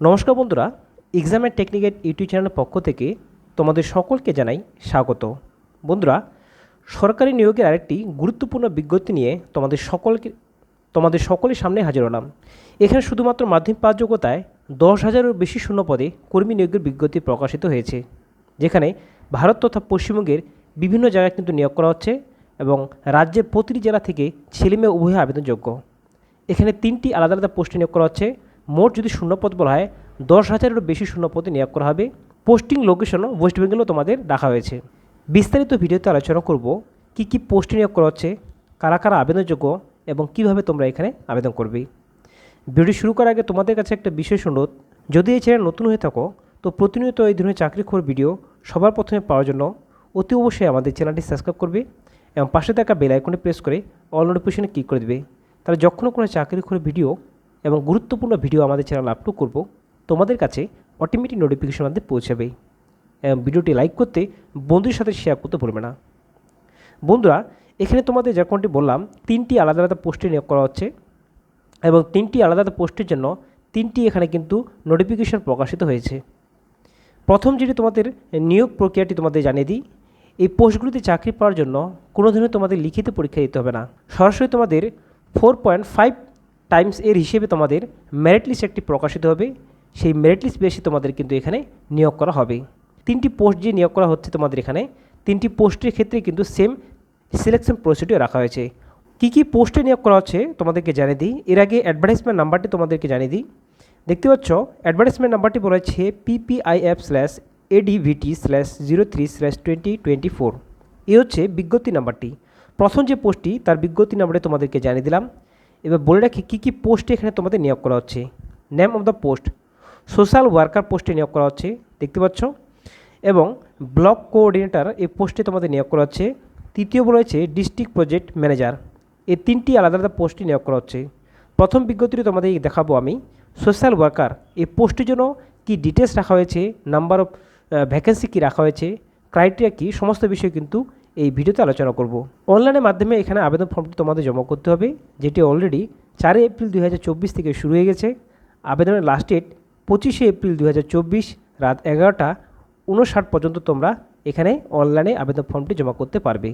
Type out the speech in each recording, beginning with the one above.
নমস্কার বন্ধুরা এক্সামের টেকনিক্যাল ইউটিউব চ্যানেলের পক্ষ থেকে তোমাদের সকলকে জানাই স্বাগত। বন্ধুরা, সরকারি নিয়োগের আরেকটি গুরুত্বপূর্ণ বিজ্ঞপ্তি নিয়ে তোমাদের সকলকে, তোমাদের সকলের সামনে হাজির হলাম। এখানে শুধুমাত্র মাধ্যমিক পাস যোগ্যতায় দশ হাজারেরও বেশি শূন্য পদে কর্মী নিয়োগের বিজ্ঞপ্তি প্রকাশিত হয়েছে, যেখানে ভারত তথা পশ্চিমবঙ্গের বিভিন্ন জায়গায় কিন্তু নিয়োগ করা হচ্ছে এবং রাজ্যের প্রতিটি জেলা থেকে ছেলেমেয়ে উভয় আবেদনযোগ্য। এখানে তিনটি আলাদা আলাদা পোস্টে নিয়োগ করা হচ্ছে। মোট যদি শূন্যপদ বলা হয়, দশ হাজারেরও বেশি শূন্যপদে নিয়োগ করা হবে। পোস্টিং লোকেশনও ওয়েস্ট বেঙ্গলও তোমাদের রাখা হয়েছে। বিস্তারিত ভিডিওতে আলোচনা করব, কি কি পোস্টে নিয়োগ করা হচ্ছে, কারা কারা আবেদনযোগ্য এবং কীভাবে তোমরা এখানে আবেদন করবে। ভিডিও শুরু করার আগে তোমাদের কাছে একটা বিশেষ অনুরোধ, যদি এই চ্যানেল নতুন হয়ে থাকো, তো প্রতিনিয়ত এই ধরনের চাকরিখোর ভিডিও সবার প্রথমে পাওয়ার জন্য অতি অবশ্যই আমাদের চ্যানেলটি সাবস্ক্রাইব করবে এবং পাশে থাকা বেল আইকনে প্রেস করে অল নোটিফিকেশনে ক্লিক করে দেবে। তাহলে যখন কোনো চাকরিখোর ভিডিও এবং গুরুত্বপূর্ণ ভিডিও আমাদের চ্যানেল আপলোড করব, তোমাদের কাছে অটোমেটিক নোটিফিকেশন আমাদের পৌঁছাবে। এবং ভিডিওটি লাইক করতে বন্ধুদের সাথে শেয়ার করতে ভুলবে না। বন্ধুরা, এখানে তোমাদের যেরকমটি বললাম, তিনটি আলাদা আলাদা পোস্টে নিয়োগ করা হচ্ছে এবং তিনটি আলাদা আলাদা পোস্টের জন্য তিনটি এখানে কিন্তু নোটিফিকেশন প্রকাশিত হয়েছে। প্রথম যেটি তোমাদের নিয়োগ প্রক্রিয়াটি তোমাদের জানিয়ে দিই, এই পোস্টগুলিতে চাকরি পাওয়ার জন্য কোনো ধরনের তোমাদের লিখিত পরীক্ষা দিতে হবে না। সরাসরি তোমাদের ফোর পয়েন্ট ফাইভ টাইমস এর হিসেবে তোমাদের মেরিট লিস্ট একটি প্রকাশিত হবে। সেই মেরিট লিস্ট বেশি তোমাদের কিন্তু এখানে নিয়োগ করা হবে। তিনটি পোস্ট যে নিয়োগ করা হচ্ছে তোমাদের এখানে, তিনটি পোস্টের ক্ষেত্রে কিন্তু সেম সিলেকশন প্রসিডিও রাখা হয়েছে। কী কী পোস্টে নিয়োগ করা হচ্ছে তোমাদেরকে জানিয়ে দিই। এর আগে অ্যাডভার্টাইজমেন্ট নাম্বারটি তোমাদেরকে জানিয়ে দিই। দেখতে পাচ্ছ অ্যাডভার্টাইজমেন্ট নাম্বারটি বলা হচ্ছে PPIF slash ADVT slash zero three slash twenty twenty four এ হচ্ছে বিজ্ঞপ্তি নাম্বারটি প্রথম যে পোস্টটি তার বিজ্ঞপ্তি নাম্বারে তোমাদেরকে জানিয়ে দিলাম। এবার বলে রাখি, কী কী পোস্টে এখানে তোমাদের নিয়োগ করা হচ্ছে? Name of the post social worker পোস্টে নিয়োগ করা হচ্ছে, দেখতে পাচ্ছ? এবং ব্লক কোঅর্ডিনেটর এই পোস্টে তোমাদের নিয়োগ করা হচ্ছে। তৃতীয় বলা হচ্ছে ডিস্ট্রিক্ট প্রজেক্ট ম্যানেজার এই তিনটি আলাদা আলাদা পোস্টে নিয়োগ করা হচ্ছে। প্রথম বিজ্ঞপ্তিটি তোমাদের দেখাবো আমি সোশ্যাল ওয়ার্কার এই পোস্টের জন্য কী ডিটেলস রাখা হয়েছে নাম্বার অফ ভ্যাকেন্সি কী রাখা হয়েছে ক্রাইটেরিয়া কী, সমস্ত বিষয় কিন্তু এই ভিডিওতে আলোচনা করব। অনলাইনের মাধ্যমে এখানে আবেদন ফর্মটি তোমাদের জমা করতে হবে, যেটি অলরেডি চারই এপ্রিল দুই হাজার চব্বিশ থেকে শুরু হয়ে গেছে। আবেদনের লাস্ট ডেট পঁচিশে এপ্রিল দুই হাজার চব্বিশ রাত এগারোটা উনষাট পর্যন্ত তোমরা এখানে অনলাইনে আবেদন ফর্মটি জমা করতে পারবে।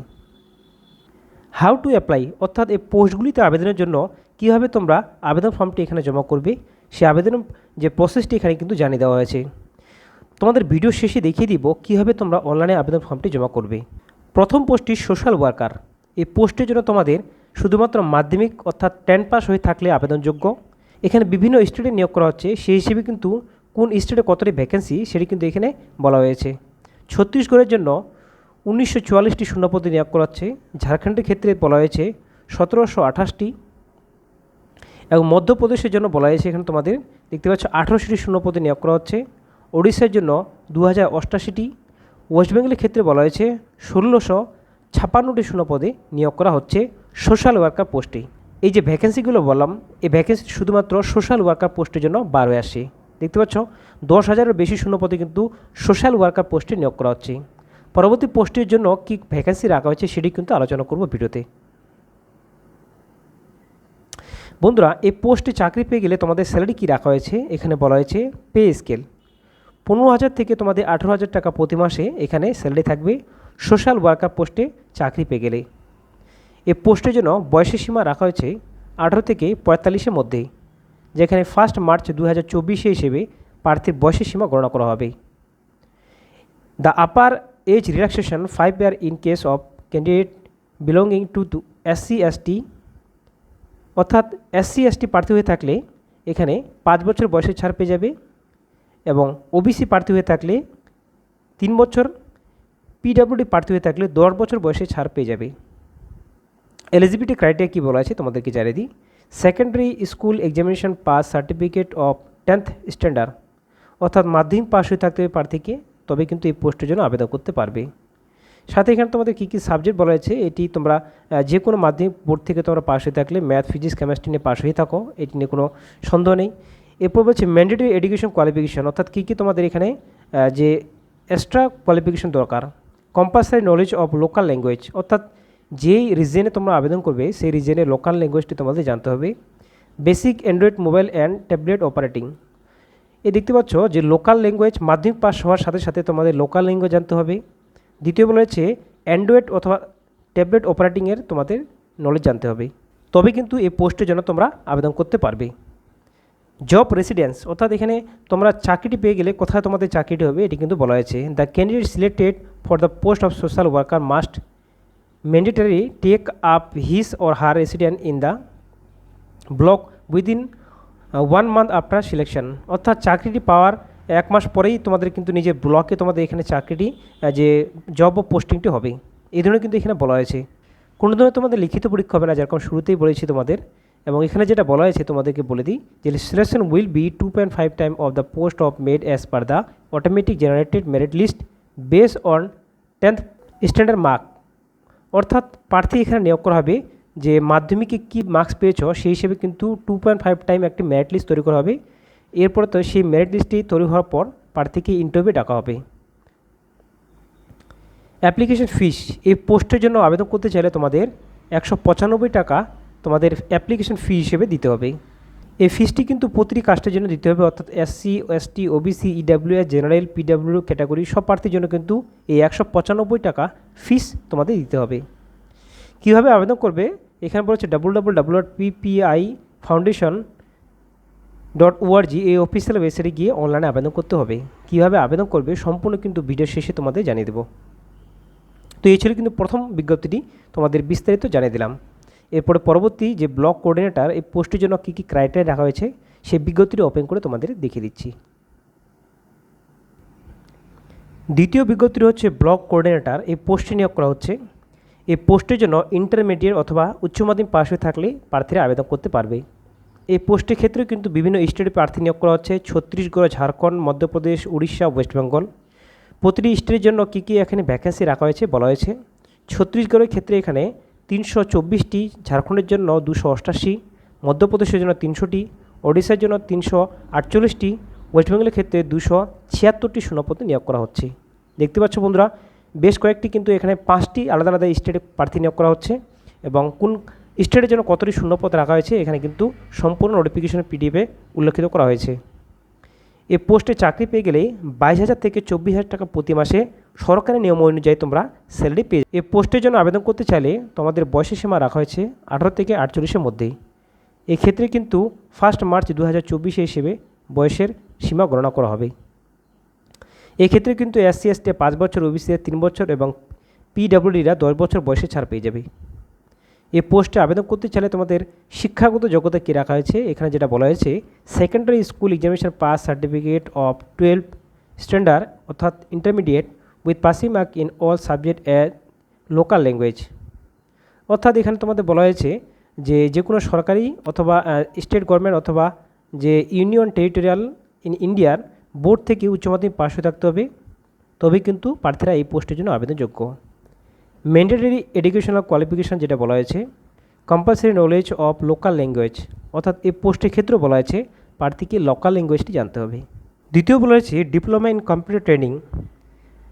হাউ টু অ্যাপ্লাই অর্থাৎ এই পোস্টগুলিতে আবেদনের জন্য কীভাবে তোমরা আবেদন ফর্মটি এখানে জমা করবে, সে আবেদন যে প্রসেসটি এখানে কিন্তু জানিয়ে দেওয়া হয়েছে। তোমাদের ভিডিও শেষে দেখিয়ে দিব কীভাবে তোমরা অনলাইনে আবেদন ফর্মটি জমা করবে। প্রথম পোস্টটি সোশ্যাল ওয়ার্কার। এই পোস্টের জন্য তোমাদের শুধুমাত্র মাধ্যমিক অর্থাৎ টেন পাস হয়ে থাকলে আবেদনযোগ্য। এখানে বিভিন্ন স্টেটে নিয়োগ করা হচ্ছে। সেই হিসেবে কিন্তু কোন স্টেটে কতটি ভ্যাকেন্সি সেটি কিন্তু এখানে বলা হয়েছে। ছত্তিশগড়ের জন্য উনিশশো চুয়াল্লিশটি শূন্যপদে নিয়োগ করা হচ্ছে। ঝাড়খণ্ডের ক্ষেত্রে বলা হয়েছে সতেরোশো আঠাশটি এবং মধ্যপ্রদেশের জন্য বলা হয়েছে এখানে তোমাদের দেখতে পাচ্ছ আঠারোশোটি শূন্যপদে নিয়োগ করা হচ্ছে। ওড়িশার জন্য দু হাজার অষ্টাশিটি ওয়েস্ট বেঙ্গলের ক্ষেত্রে বলা হয়েছে ষোলোশো ছাপান্নটি শূন্যপদে নিয়োগ করা হচ্ছে সোশ্যাল ওয়ার্কার পোস্টে এই। যে ভ্যাকেন্সিগুলো বললাম, এই ভ্যাকেন্সি শুধুমাত্র সোশ্যাল ওয়ার্কার পোস্টের জন্য বার হয়ে আসে দেখতে পাচ্ছ, দশ হাজারের বেশি শূন্যপদে কিন্তু সোশ্যাল ওয়ার্কার পোস্টে নিয়োগ করা হচ্ছে। পরবর্তী পোস্টের জন্য কী ভ্যাকেন্সি রাখা হয়েছে সেটি কিন্তু আলোচনা করব ভিডিওতে। বন্ধুরা, এই পোস্টে চাকরি পেয়ে গেলে তোমাদের স্যালারি কী রাখা হয়েছে? এখানে বলা হয়েছে পে স্কেল পনেরো হাজার থেকে তোমাদের আঠেরো হাজার টাকা প্রতি মাসে এখানে স্যালারি থাকবে। সোশ্যাল ওয়ার্কার পোস্টে চাকরি পেয়ে গেলে। এ পোস্টের জন্য বয়সের সীমা রাখা হয়েছে আঠারো থেকে পঁয়তাল্লিশের মধ্যে, যেখানে ফার্স্ট মার্চ দু হাজার চব্বিশে হিসেবে প্রার্থীর বয়সের সীমা গণনা করা হবে। The upper age relaxation five year in case of candidate belonging to T অর্থাৎ এস সি এস টি প্রার্থী হয়ে থাকলে এখানে পাঁচ বছর বয়সের ছাড় পেয়ে যাবে। এবং ওবিসি প্রার্থী হয়ে থাকলে তিন বছর পিডাব্লিউডি প্রার্থী হয়ে থাকলে দশ বছর বয়সে ছাড় পেয়ে যাবে। এলিজিবিলিটি ক্রাইটেরিয়া কী বলা আছে তোমাদেরকে জানিয়ে দিই। Secondary school examination pass certificate of tenth standard অর্থাৎ মাধ্যমিক পাস হয়ে থাকতে হবে প্রার্থীকে, তবে কিন্তু এই পোস্টের জন্য আবেদন করতে পারবে। সাথে এখানে তোমাদের কী কী সাবজেক্ট বলা হয়েছে এটি তোমরা যে কোনো মাধ্যমিক বোর্ড থেকে তোমরা পাস হয়ে থাকলে ম্যাথ ফিজিক্স কেমিস্ট্রি নিয়ে পাস হয়ে থাকো, এটি নিয়ে কোনো সন্দেহ নেই। এরপর বলছে ম্যান্ডেটরি এডুকেশন কোয়ালিফিকেশন অর্থাৎ কী কী তোমাদের এখানে যে এক্সট্রা কোয়ালিফিকেশন দরকার compulsory knowledge of local language অর্থাৎ যেই রিজনে তোমরা আবেদন করবে, সেই রিজনে লোকাল ল্যাঙ্গুয়েজটি তোমাদের জানতে হবে। Basic Android mobile and tablet operating এই দেখতে পাচ্ছ যে লোকাল ল্যাঙ্গুয়েজ মাধ্যমিক পাস হওয়ার সাথে সাথে তোমাদের লোকাল ল্যাঙ্গুয়েজ জানতে হবে। দ্বিতীয় বলেছে অ্যান্ড্রয়েড অথবা ট্যাবলেট অপারেটিংয়ের তোমাদের নলেজ জানতে হবে। তবে কিন্তু এই পোস্টের জন্য তোমরা আবেদন করতে পারবে। জব রেসিডেন্স অর্থাৎ এখানে তোমরা চাকরিটি পেয়ে গেলে কোথায় তোমাদের চাকরিটি হবে, এটি কিন্তু বলা হয়েছে। The candidate selected for the post of social worker must mandatory take up his or her resident in the block within one month after selection অর্থাৎ চাকরিটি পাওয়ার এক মাস পরেই তোমাদের কিন্তু নিজের ব্লকে তোমাদের এখানে চাকরিটি যে জব পোস্টিংটি হবে। এই ধরনের কিন্তু এখানে বলা হয়েছে। কোনো ধরনের তোমাদের লিখিত পরীক্ষা হবে না যেরকম শুরুতেই বলেছি তোমাদের। এবং এখানে যেটা বলা হয়েছে, তোমাদেরকে বলে দিই যে selection will be two point five time of the post of made as per the automatic generated merit list base on tenth standard mark অর্থাৎ প্রার্থী এখানে নিয়োগ করা হবে যে মাধ্যমিকে কী মার্কস পেয়েছ, সেই হিসেবে কিন্তু টু পয়েন্ট ফাইভ টাইম একটি মেরিট লিস্ট তৈরি করা হবে। এরপরে তো সেই মেরিট লিস্টটি তৈরি হওয়ার পর প্রার্থীকে ইন্টারভিউ ডাকা হবে। অ্যাপ্লিকেশন ফিস এই পোস্টের জন্য আবেদন করতে চাইলে তোমাদের একশো পঁচানব্বই টাকা তোমাদের অ্যাপ্লিকেশন ফি হিসেবে দিতে হবে। এই ফিসটি কিন্তু প্রতিটি কাস্টের জন্য দিতে হবে, অর্থাৎ SC ST OBC EWS general PW category সব প্রার্থীর জন্য কিন্তু এই একশো পঁচানব্বই টাকা ফিস তোমাদের দিতে হবে। কীভাবে আবেদন করবে? এখানে বলেছে W W W dot PPI foundation dot ORG এই অফিসিয়াল ওয়েবসাইটে গিয়ে অনলাইনে আবেদন করতে হবে। কীভাবে আবেদন করবে? সম্পূর্ণ কিন্তু ভিডিও শেষে তোমাদের জানিয়ে দেবো। তো এই ছিল কিন্তু প্রথম বিজ্ঞপ্তিটি তোমাদের বিস্তারিত জানিয়ে দিলাম। এরপরে পরবর্তী যে ব্লক কোঅর্ডিনেটর এই পোস্টের জন্য কী কী ক্রাইটেরিয়া রাখা হয়েছে, সেই বিজ্ঞপ্তিটি ওপেন করে তোমাদের দেখিয়ে দিচ্ছি। দ্বিতীয় বিজ্ঞপ্তিটি হচ্ছে ব্লক কোঅর্ডিনেটর এই পোস্টে নিয়োগ করা হচ্ছে। এই পোস্টের জন্য ইন্টারমিডিয়েট অথবা উচ্চ মাধ্যমিক পাশ হয়ে থাকলে প্রার্থীরা আবেদন করতে পারবে। এই পোস্টের ক্ষেত্রে কিন্তু বিভিন্ন স্টেটে প্রার্থী নিয়োগ করা হচ্ছে, ছত্তিশগড়, ঝাড়খণ্ড, মধ্যপ্রদেশ, উড়িষ্যা, ওয়েস্ট বেঙ্গল। প্রতিটি স্টেটের জন্য কী কী এখানে ভ্যাকেন্সি রাখা হয়েছে বলা হয়েছে। ছত্তিশগড়ের ক্ষেত্রে এখানে তিনশো চব্বিশটি, ঝাড়খণ্ডের জন্য দুশো অষ্টাশি, মধ্যপ্রদেশের জন্য তিনশোটি, ওড়িশার জন্য তিনশো আটচল্লিশটি, ওয়েস্ট বেঙ্গলের ক্ষেত্রে দুশো ছিয়াত্তরটি শূন্যপদে নিয়োগ করা হচ্ছে। দেখতে পাচ্ছ বন্ধুরা, বেশ কয়েকটি কিন্তু এখানে পাঁচটি আলাদা আলাদা স্টেটে প্রার্থী নিয়োগ করা হচ্ছে এবং কোন স্টেটের জন্য কতটি শূন্যপদ রাখা হয়েছে এখানে কিন্তু সম্পূর্ণ নোটিফিকেশনের পিডিএফে উল্লেখিত করা হয়েছে। এই পোস্টে চাকরি পেয়ে গেলে বাইশ হাজার থেকে চব্বিশ হাজার টাকা প্রতি মাসে সরকারি নিয়ম অনুযায়ী তোমরা স্যালারি পেয়ে এই পোস্টের জন্য আবেদন করতে চাইলে তোমাদের বয়সের সীমা রাখা হয়েছে আঠারো থেকে আটচল্লিশের মধ্যেই। এক্ষেত্রে কিন্তু ফার্স্ট মার্চ দু হাজার চব্বিশে হিসেবে বয়সের সীমা গণনা করা হবে। এক্ষেত্রে কিন্তু এসসি এসটি পাঁচ বছর ওবিসিরা তিন বছর এবং পিডাব্লিউডিরা দশ বছর বয়সে ছাড় পেয়ে যাবে। এই পোস্টে আবেদন করতে চাইলে তোমাদের শিক্ষাগত যোগ্যতা কী রাখা হয়েছে, এখানে যেটা বলা হয়েছে secondary school examination pass certificate of twelfth standard অর্থাৎ intermediate with passing mark in all subject A local language অর্থাৎ এখানে তোমাদের বলা হয়েছে যে যে কোনো সরকারি অথবা স্টেট গভর্নমেন্ট অথবা যে ইউনিয়ন টেরিটোরিয়াল ইন ইন্ডিয়ার বোর্ড থেকে উচ্চ মাধ্যমিক পাশ হয়ে থাকতে হবে। তবেই কিন্তু প্রার্থীরা এই পোস্টের জন্য আবেদনযোগ্য। ম্যান্ডেটরি এডুকেশনাল কোয়ালিফিকেশান যেটা বলা হয়েছে compulsory knowledge of local language অর্থাৎ এই পোস্টের ক্ষেত্রেও বলা হয়েছে, প্রার্থীকে লোকাল ল্যাঙ্গুয়েজটি জানতে হবে। দ্বিতীয় বলা হয়েছে diploma in computer training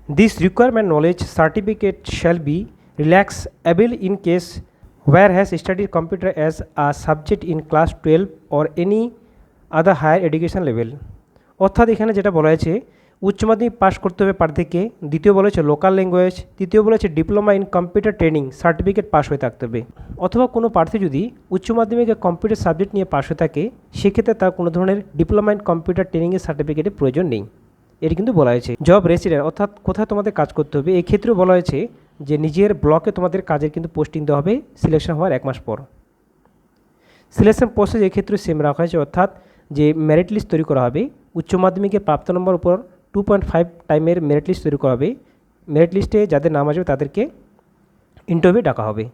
requirement knowledge certificate shall be relax able in case where has studied computer as a subject in class 12 or any other higher education level অর্থাৎ এখানে যেটা বলা হয়েছে, উচ্চ মাধ্যমিক পাশ করতে হবে প্রার্থীকে, দ্বিতীয় বলা হয়েছে লোকাল ল্যাঙ্গুয়েজ তৃতীয় বলা হয়েছে diploma in computer training certificate pass হয়ে থাকতে হবে। অথবা কোনো প্রার্থী যদি উচ্চ মাধ্যমিকে কম্পিউটার সাবজেক্ট নিয়ে পাশ হয়ে থাকে, সেক্ষেত্রে তার কোনো ধরনের ডিপ্লোমা ইন কম্পিউটার ট্রেনিংয়ের সার্টিফিকেটের প্রয়োজন নেই। এটি কিন্তু বলা হয়েছে। জব রেসিডেন্ট, অর্থাৎ কোথায় তোমাদের কাজ করতে হবে, এই ক্ষেত্রেও বলা হয়েছে যে নিজের ব্লকে তোমাদের কাজের কিন্তু পোস্টিং দেওয়া হবে সিলেকশন হওয়ার এক মাস পর। সিলেকশন প্রসেস এক্ষেত্রে সেম রাখা হয়েছে, অর্থাৎ যে মেরিট লিস্ট তৈরি করা হবে, উচ্চ মাধ্যমিকের প্রাপ্ত নম্বর উপর টু পয়েন্ট ফাইভ টাইমের মেরিট লিস্ট তৈরি করা হবে। মেরিট লিস্টে যাদের নাম আসবে তাদেরকে ইন্টারভিউ ডাকা হবে।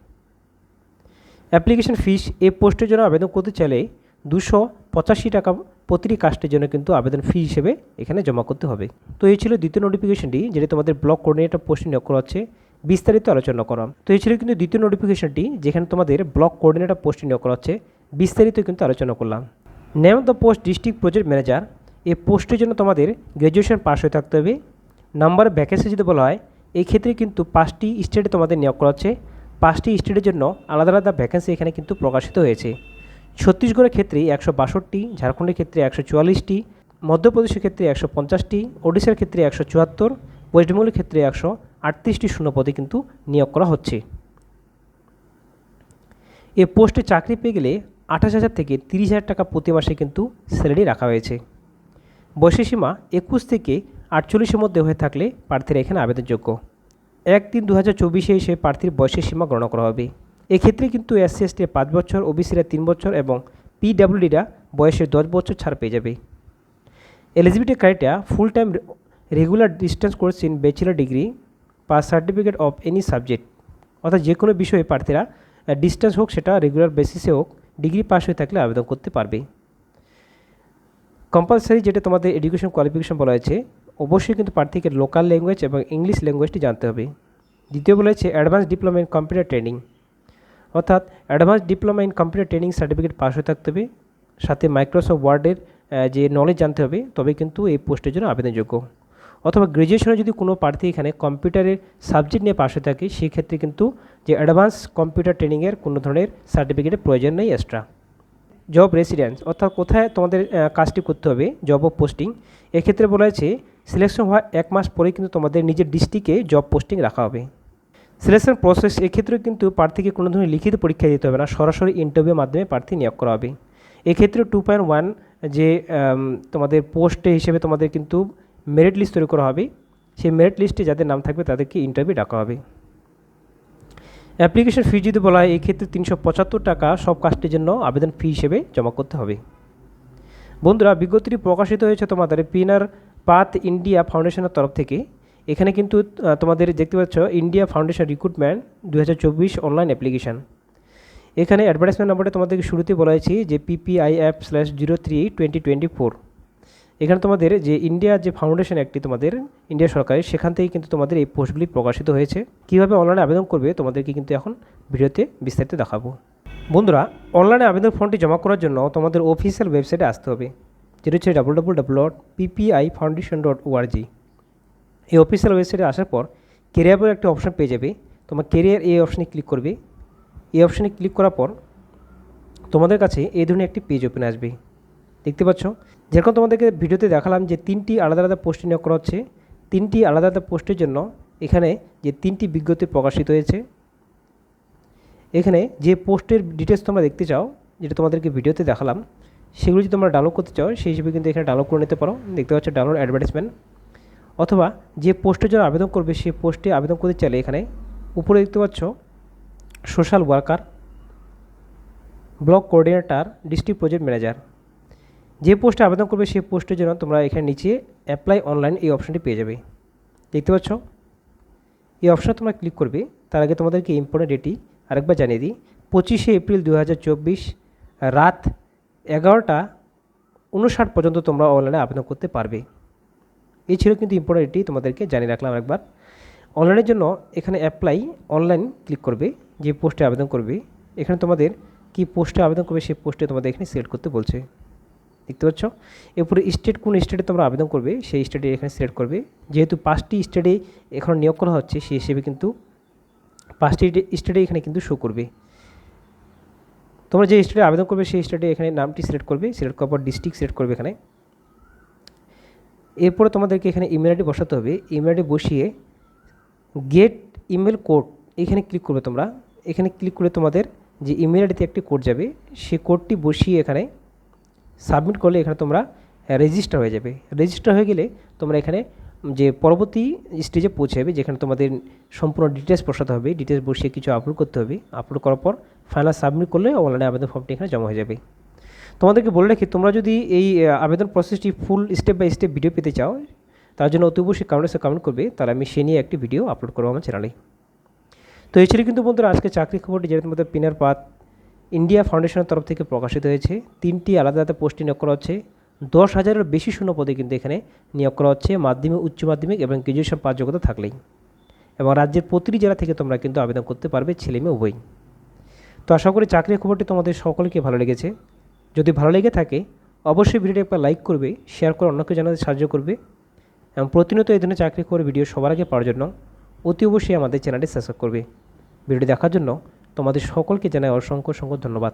অ্যাপ্লিকেশন ফিস এই পোস্টের জন্য আবেদন করতে চাইলে দুশো পঁচাশি টাকা প্রতিটি কাস্টের জন্য কিন্তু আবেদন ফি হিসেবে এখানে জমা করতে হবে। তো এই ছিল দ্বিতীয় নোটিফিকেশনটি যেটা তোমাদের ব্লক কোঅর্ডিনেটর পোস্টে নিয়োগ করা হচ্ছে বিস্তারিত আলোচনা করা। তো এই ছিল কিন্তু দ্বিতীয় নোটিফিকেশনটি যেখানে তোমাদের ব্লক কোঅর্ডিনেটর পোস্টে নিয়োগ করা হচ্ছে বিস্তারিত কিন্তু আলোচনা করলাম। Name the post district project manager এই পোস্টের জন্য তোমাদের গ্র্যাজুয়েশন পাস হয়ে থাকতে হবে। নাম্বার ভ্যাকেন্সি যদি বলা হয়, এই ক্ষেত্রে কিন্তু পাঁচটি স্টেটে তোমাদের নিয়োগ করা হচ্ছে পাঁচটি স্টেটের জন্য আলাদা আলাদা ভ্যাকেন্সি এখানে কিন্তু প্রকাশিত হয়েছে। ছত্তিশগড়ের ক্ষেত্রে একশো বাষট্টি, ঝাড়খণ্ডের ক্ষেত্রে একশো চুয়াল্লিশটি, মধ্যপ্রদেশের ক্ষেত্রে একশো পঞ্চাশটি, ওড়িশার ক্ষেত্রে একশো চুয়াত্তর, ওয়েস্টবেঙ্গলের ক্ষেত্রে একশো আটত্রিশটি পদে কিন্তু নিয়োগ করা হচ্ছে। এ পোস্টে চাকরি পেয়ে গেলে আঠাশ হাজার থেকে তিরিশ হাজার টাকা প্রতি মাসে কিন্তু স্যালারি রাখা হয়েছে। বয়সের সীমা একুশ থেকে আটচল্লিশের মধ্যে হয়ে থাকলে প্রার্থীরা এখানে আবেদনযোগ্য। এক তিন দু হাজার চব্বিশে এসে প্রার্থীর বয়সের সীমা গণনা করা হবে। এক্ষেত্রে কিন্তু এসসি এসটি পাঁচ বছর ওবিসিরা তিন বছর এবং পিডাব্লিউডিরা বয়সের দশ বছর ছাড় পেয়ে যাবে। Eligibility criteria full time regular distance course in bachelor degree pass certificate of any subject অর্থাৎ যে কোনো বিষয়ে প্রার্থীরা ডিস্টেন্স হোক সেটা রেগুলার বেসিসে হোক ডিগ্রি পাস হয়ে থাকলে আবেদন করতে পারবে। কম্পালসারি যেটা তোমাদের এডুকেশন কোয়ালিফিকেশন বলা হয়েছে, অবশ্যই কিন্তু প্রার্থীকে লোকাল ল্যাঙ্গুয়েজ এবং ইংলিশ ল্যাঙ্গুয়েজটি জানতে হবে। দ্বিতীয় বলা হয়েছে advance diploma in computer training অর্থাৎ advance diploma in computer training certificate pass হয়ে থাকতে হবে। সাথে মাইক্রোসফট ওয়ার্ডের যে নলেজ জানতে হবে তবে কিন্তু এই পোস্টের জন্য আবেদনযোগ্য। অথবা গ্র্যাজুয়েশনে যদি কোনো প্রার্থী এখানে কম্পিউটারের সাবজেক্ট নিয়ে পাশে থাকে, সেক্ষেত্রে কিন্তু যে অ্যাডভান্স কম্পিউটার ট্রেনিংয়ের কোনো ধরনের সার্টিফিকেটের প্রয়োজন নেই এক্সট্রা জব রেসিডেন্স অর্থাৎ কোথায় তোমাদের কাজটি করতে হবে জব পোস্টিং এক্ষেত্রে বলা হয়েছে সিলেকশন হওয়ার এক মাস পরে কিন্তু তোমাদের নিজের ডিস্ট্রিক্টে জব পোস্টিং রাখা হবে। সিলেকশন প্রসেস এক্ষেত্রে কিন্তু প্রার্থীকে কোনো ধরনের লিখিত পরীক্ষা দিতে হবে না, সরাসরি ইন্টারভিউর মাধ্যমে প্রার্থী নিয়োগ করা হবে। এক্ষেত্রে টু পয়েন্ট ওয়ান যে তোমাদের পোস্টে হিসেবে তোমাদের কিন্তু মেরিট লিস্ট তৈরি করা হবে, সেই মেরিট লিস্টে যাদের নাম থাকবে তাদেরকে ইন্টারভিউ ডাকা হবে। অ্যাপ্লিকেশন ফি যদি বলা হয়, এক্ষেত্রে তিনশো পঁচাত্তর টাকা সব কাজটির জন্য আবেদন ফি হিসেবে জমা করতে হবে। বন্ধুরা, বিজ্ঞপ্তিটি প্রকাশিত হয়েছে তোমাদের পিনার পাথ ইন্ডিয়া ফাউন্ডেশনের তরফ থেকে। এখানে কিন্তু তোমাদের দেখতে পাচ্ছ ইন্ডিয়া ফাউন্ডেশন রিক্রুটমেন্ট দু হাজার চব্বিশ অনলাইন অ্যাপ্লিকেশান এখানে অ্যাডভার্টাইজমেন্ট নম্বরটা তোমাদেরকে শুরুতে বলা হয়েছে যে PPI app slash zero three twenty twenty four এখানে তোমাদের যে ইন্ডিয়া যে ফাউন্ডেশন একটি তোমাদের ইন্ডিয়া সরকারের সেখান থেকে কিন্তু তোমাদের এই পোস্টগুলি প্রকাশিত হয়েছে। কীভাবে অনলাইনে আবেদন করবে তোমাদেরকে কিন্তু এখন ভিডিওতে বিস্তারিত দেখাবো। বন্ধুরা অনলাইনে আবেদন ফর্মটি জমা করার জন্য তোমাদের অফিসিয়াল ওয়েবসাইটে আসতে হবে, যেটা হচ্ছে W W W dot PPI foundation dot org এই অফিসিয়াল ওয়েবসাইটে আসার পর কেরিয়ার বলে একটা অপশান পেয়ে যাবে। তোমার কেরিয়ার এই অপশানে ক্লিক করবে। এই অপশানে ক্লিক করার পর তোমাদের কাছে এই ধরনের একটি পেজ ওপেন আসবে। দেখতে পাচ্ছ? যেরকম তোমাদেরকে ভিডিওতে দেখালাম যে তিনটি আলাদা আলাদা পোস্টে নিয়োগ করা হচ্ছে। তিনটি আলাদা আলাদা পোস্টের জন্য এখানে যে তিনটি বিজ্ঞপ্তি প্রকাশিত হয়েছে। এখানে যে পোস্টের ডিটেলস তোমরা দেখতে চাও, যেটা তোমাদেরকে ভিডিওতে দেখালাম, সেগুলো যদি তোমরা ডাউনলোড করতে চাও, সেই হিসেবে কিন্তু এখানে ডাউনলোড করে নিতে পারো। দেখতে পাচ্ছ ডাউনলোড অ্যাডভার্টাইজমেন্ট অথবা যে পোস্টের জন্য আবেদন করবে সেই পোস্টে আবেদন করতে চাইলে এখানে উপরে দেখতে পাচ্ছ social worker block coordinator district project manager যে পোস্টে আবেদন করবে সেই পোস্টের জন্য তোমরা এখানে নিচে অ্যাপ্লাই অনলাইন এই অপশানটি পেয়ে যাবে। দেখতে পাচ্ছ? এই অপশানে তোমরা ক্লিক করবে, তার আগে তোমাদেরকে ইম্পর্টেন্ট ডেটি আরেকবার জানিয়ে দিই। পঁচিশে এপ্রিল দু হাজার চব্বিশ রাত এগারোটা উনষাট পর্যন্ত তোমরা অনলাইনে আবেদন করতে পারবে। এই ছিল কিন্তু ইম্পর্টেন্ট এটি, তোমাদেরকে জানিয়ে রাখলাম একবার অনলাইনের জন্য এখানে অ্যাপ্লাই অনলাইন ক্লিক করবে, যে পোস্টে আবেদন করবে। এখানে তোমাদের কি পোস্টে আবেদন করবে, সেই পোস্টে তোমাদের এখানে সিলেক্ট করতে বলছে। দেখতে পাচ্ছ? এরপরে স্টেট কোন স্টেটে তোমরা আবেদন করবে, সেই স্টেটে এখানে সিলেক্ট করবে। যেহেতু পাঁচটি স্টেটে এখন নিয়োগ করা হচ্ছে, সেই হিসেবে কিন্তু পাঁচটি স্টেটে এখানে কিন্তু শো করবে। তোমরা যে স্টেটে আবেদন করবে, সেই স্টেটে এখানে নামটি সিলেক্ট করবে সিলেক্ট করার পর ডিস্ট্রিক্ট সিলেক্ট করবে এখানে। এরপরে তোমাদেরকে এখানে ইমেল আইডি বসাতে হবে। ইমেল আইডি বসিয়ে গেট ইমেল কোড এখানে ক্লিক করবে তোমরা। এখানে ক্লিক করে তোমাদের যে ইমেল আইডিতে একটি কোড যাবে, সে কোডটি বসিয়ে এখানে সাবমিট করলে এখানে তোমরা রেজিস্টার হয়ে যাবে। রেজিস্টার হয়ে গেলে তোমরা এখানে যে পরবর্তী স্টেজে পৌঁছে যাবে যেখানে তোমাদের সম্পূর্ণ ডিটেলস বসাতে হবে। ডিটেলস বসিয়ে কিছু আপলোড করতে হবে। আপলোড করার পর ফাইনাল সাবমিট করলে অনলাইনে আবেদন ফর্মটি এখানে জমা হয়ে যাবে। তোমাদেরকে বলে রাখি, তোমরা যদি এই আবেদন প্রসেসটি full step by step video পেতে চাও, তার জন্য অতি অবশ্যই কমেন্টসে কমেন্ট করবে, তাহলে আমি সে নিয়ে একটি ভিডিও আপলোড করব আমার চ্যানেলে তো এই কিন্তু বন্ধুরা, আজকে চাকরি খবরটি যেটা তোমাদের পিনার পাত ইন্ডিয়া ফাউন্ডেশনের তরফ থেকে প্রকাশিত হয়েছে। তিনটি আলাদা আলাদা পোস্টে নিয়োগ করা হচ্ছে। দশ হাজারের বেশি শূন্য পদে কিন্তু এখানে নিয়োগ করা হচ্ছে, মাধ্যমিক, উচ্চ মাধ্যমিক এবং গ্র্যাজুয়েশন পাস যোগ্যতা থাকলেই। এবং রাজ্যের প্রতিটি জেলা থেকে তোমরা কিন্তু আবেদন করতে পারবে, ছেলে মেয়ে উভয় তো আশা করি চাকরির খবরটি তোমাদের সকলকে ভালো লেগেছে। যদি ভালো লেগে থাকে, অবশ্যই ভিডিওটি একবার লাইক করবে শেয়ার করে অন্যকে জানাতে সাহায্য করবে। এবং প্রতিনিয়ত এই ধরনের চাকরি করে ভিডিও সবার আগে পাওয়ার জন্য অতি অবশ্যই আমাদের চ্যানেলটি সাবস্ক্রাইব করবে। ভিডিওটি দেখার জন্য তোমাদের সকলকে জানাই অসংখ্য অসংখ্য ধন্যবাদ।